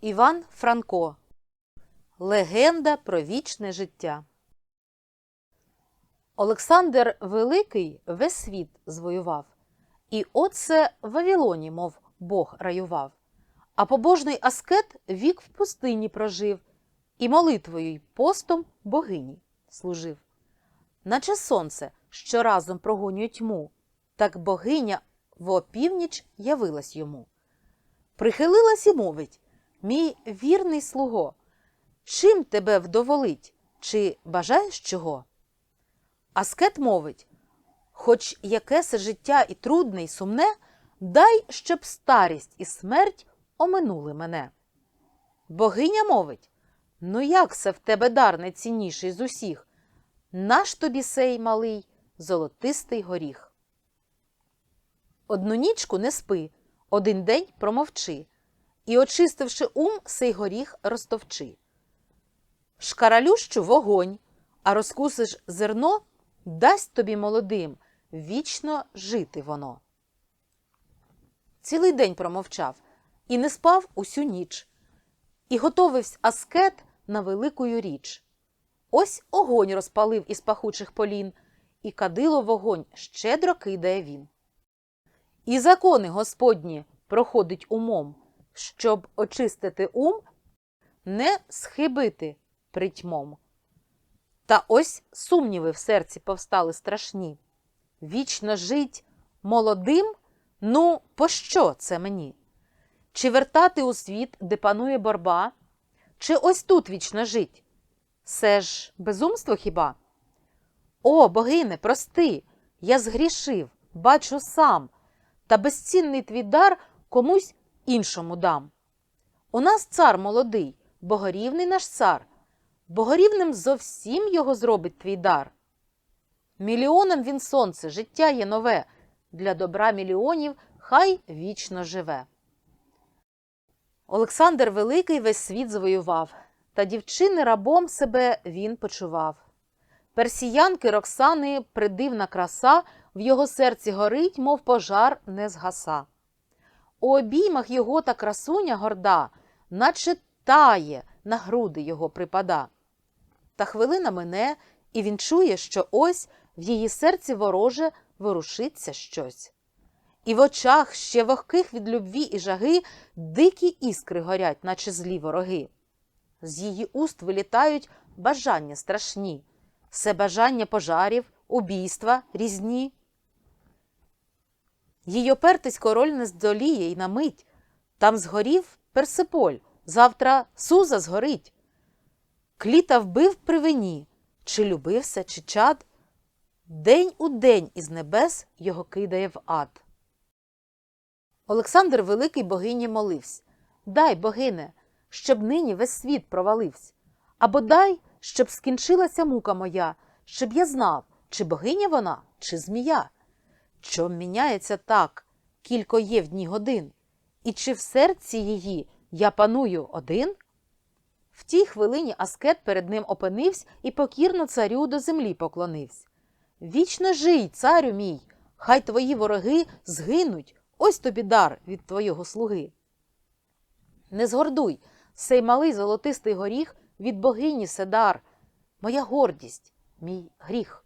Іван Франко Легенда про вічне життя. Олександр Великий весь світ звоював, і оце в Вавилоні, мов Бог раював. А побожний аскет вік в пустині прожив, і молитвою й постом богині служив. Наче сонце, що разом прогонює тьму, так богиня в опівніч явилась йому. Прихилилась і мовить Мій вірний слуго, чим тебе вдоволить, чи бажаєш чого? Аскет мовить Хоч яке се життя і трудне, і сумне, дай, щоб старість і смерть оминули мене. Богиня мовить Ну як се в тебе дар найцінніший з усіх? Наш тобі сей малий золотистий горіх. Одну нічку не спи, один день промовчи, і, очистивши ум, сей горіх розтовчи. Шкаралющу вогонь, а розкусиш зерно, дасть тобі молодим вічно жити воно. Цілий день промовчав і не спав усю ніч, і готовився аскет на великую річ. Ось огонь розпалив із пахучих полін, і кадило вогонь щедро кидає він. І закони Господні проходить умом, щоб очистити ум, не схибити притьмом. Та ось сумніви в серці повстали страшні. Вічно жить молодим? Ну, пощо це мені? Чи вертати у світ, де панує борба, чи ось тут вічно жить? Це ж безумство хіба? О, богине, прости, я згрішив, бачу сам, та безцінний твій дар комусь іншому дам. У нас цар молодий, богорівний наш цар, богорівним зовсім його зробить твій дар. Мільйонам він сонце, життя є нове, для добра мільйонів хай вічно живе. Олександр Великий весь світ завоював, та дівчини рабом себе він почував. Персіянки Роксани придивна краса в його серці горить, мов пожар не згаса. У обіймах його та красуня горда, наче тає, на груди його припада. Та хвилина мине, і він чує, що ось в її серці вороже ворушиться щось. І в очах ще вогких від любві і жаги дикі іскри горять, наче злі вороги. З її уст вилітають бажання страшні, все бажання пожарів, убійства різні. Їй опертись король не здоліє й на мить. Там згорів Персиполь, завтра Суза згорить. Кліта вбив при вині, чи любився, чи чад. День у день із небес його кидає в ад. Олександр Великий богині молився Дай, богине, щоб нині весь світ провалився, або дай, щоб скінчилася мука моя, щоб я знав, чи богиня вона, чи змія. Чом міняється так, кілько є в дні годин, і чи в серці її я паную один? В тій хвилині аскет перед ним опинився і покірно царю до землі поклонився. Вічно жий, царю мій, хай твої вороги згинуть, ось тобі дар від твого слуги. Не згордуй, сей малий золотистий горіх від богині седар, моя гордість, мій гріх.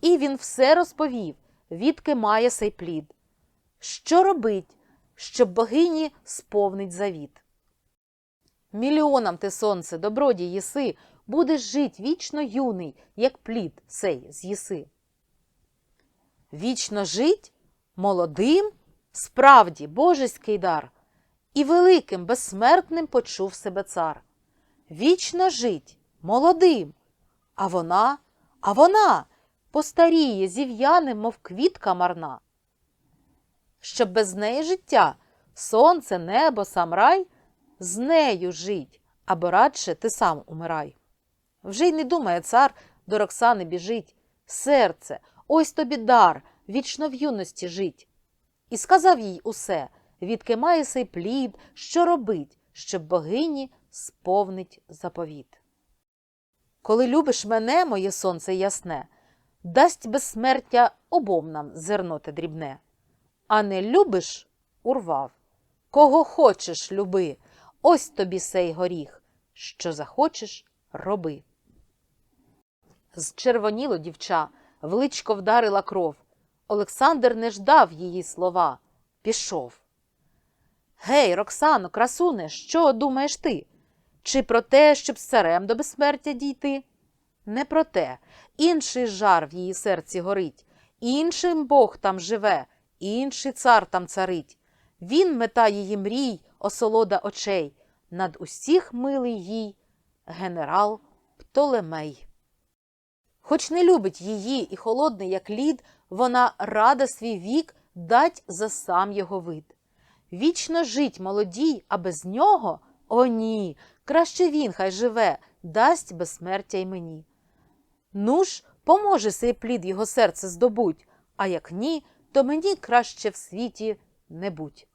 І він все розповів, відки має сей плід. Що робить, щоб богині сповнить завіт? Мільйонам ти, сонце, добродій єси, будеш жить вічно юний, як плід сей з'їси. Вічно жить молодим, справді божеський дар, і великим, безсмертним почув себе цар. Вічно жить молодим, а вона, а вона постаріє зів'яним, мов квітка марна. Щоб без неї життя, сонце, небо, сам рай, з нею жить, або радше ти сам умирай. Вже й не думає цар, до Роксани біжить. Серце, ось тобі дар, вічно в юності жить. І сказав їй усе, відки має сей плід, що робить, щоб богині сповнить заповіт. Коли любиш мене, моє сонце ясне, дасть безсмертя обом нам зерно те дрібне. А не любиш урвав. Кого хочеш, люби, ось тобі сей горіх, що захочеш, роби. Зчервоніло дівча, в вдарила кров. Олександр не ждав її слова, пішов. Гей, Роксано, красуне, що думаєш ти? Чи про те, щоб з царем до безсмертя дійти? Не про те. Інший жар в її серці горить, іншим Бог там живе, інший цар там царить. Він мета її мрій, осолода очей, над усіх милий їй генерал Птолемей. Хоч не любить її і холодний, як лід, вона рада свій вік дать за сам його вид. Вічно жить молодій, а без нього о ні, краще він хай живе, дасть безсмертя й мені. Ну ж, поможе сей плід його серце здобуть, а як ні, то мені краще в світі не будь.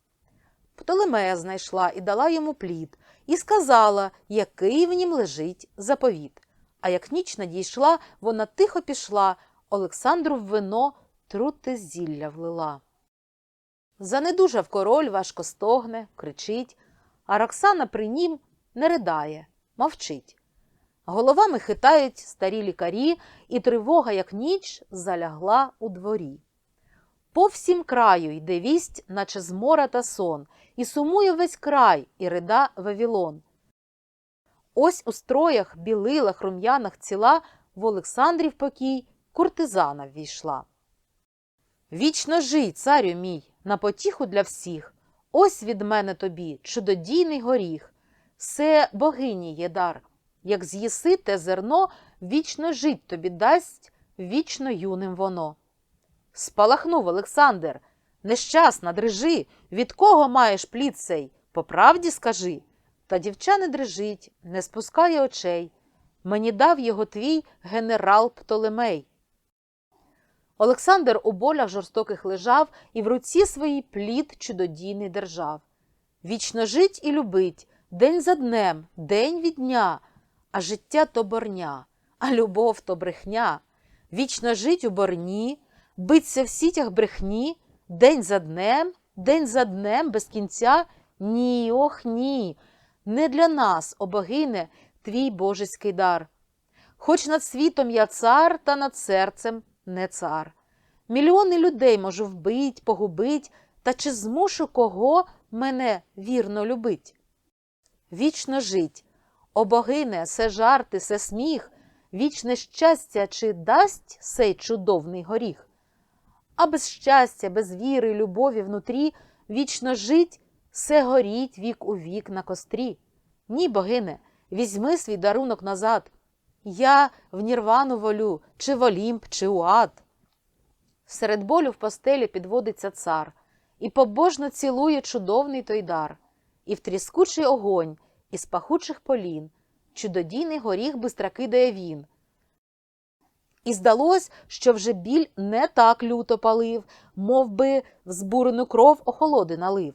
Птолемея знайшла і дала йому плід, і сказала, який в нім лежить заповіт. А як ніч надійшла, вона тихо пішла, Олександру в вино трути зілля влила. Занедужав король, важко стогне, кричить, а Роксана при нім не ридає, мовчить. Головами хитають старі лікарі, і тривога, як ніч, залягла у дворі. По всім краю йде вість, наче змора та сон, і сумує весь край, і рида Вавілон. Ось у строях, білилах, рум'янах ціла в Олександрів покій куртизана ввійшла. Вічно жий, царю мій, на потіху для всіх. Ось від мене тобі чудодійний горіх. Все богині є дар. Як з'їси те зерно, вічно жить тобі дасть, вічно юним воно. Спалахнув Олександр. Нещасна, дрижи, від кого маєш плід цей? По правді скажи. Та дівча не дрижить, не спускає очей. Мені дав його твій генерал Птолемей. Олександр у болях жорстоких лежав і в руці своїй плід чудодійний держав. Вічно жить і любить, день за днем, день від дня, а життя то борня, а любов то брехня. Вічно жить у борні, биться в сітях брехні, день за днем, день за днем без кінця. Ні, ох, ні. Не для нас, о богине, твій божеський дар. Хоч над світом я цар, та над серцем не цар. Мільйони людей можу вбить, погубить, та чи змушу кого мене вірно любить? Вічно жить, о богине, се жарти, се сміх, вічне щастя чи дасть сей чудовний горіх? А без щастя, без віри, любові внутрі, вічно жить, се горіть вік у вік на кострі. Ні, богине, візьми свій дарунок назад. Я в Нірвану волю, чи в Олімп, чи у ад. Серед болю в постелі підводиться цар, і побожно цілує чудовний той дар, і в тріскучий огонь, із пахучих полін, чудодійний горіх бистра кидає він. І здалось, що вже біль не так люто палив, мов би в збурену кров охолоди налив.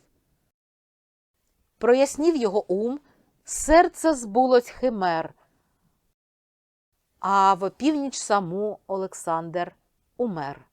Прояснів його ум, серце збулось химер, а в опівніч саму Олександр умер.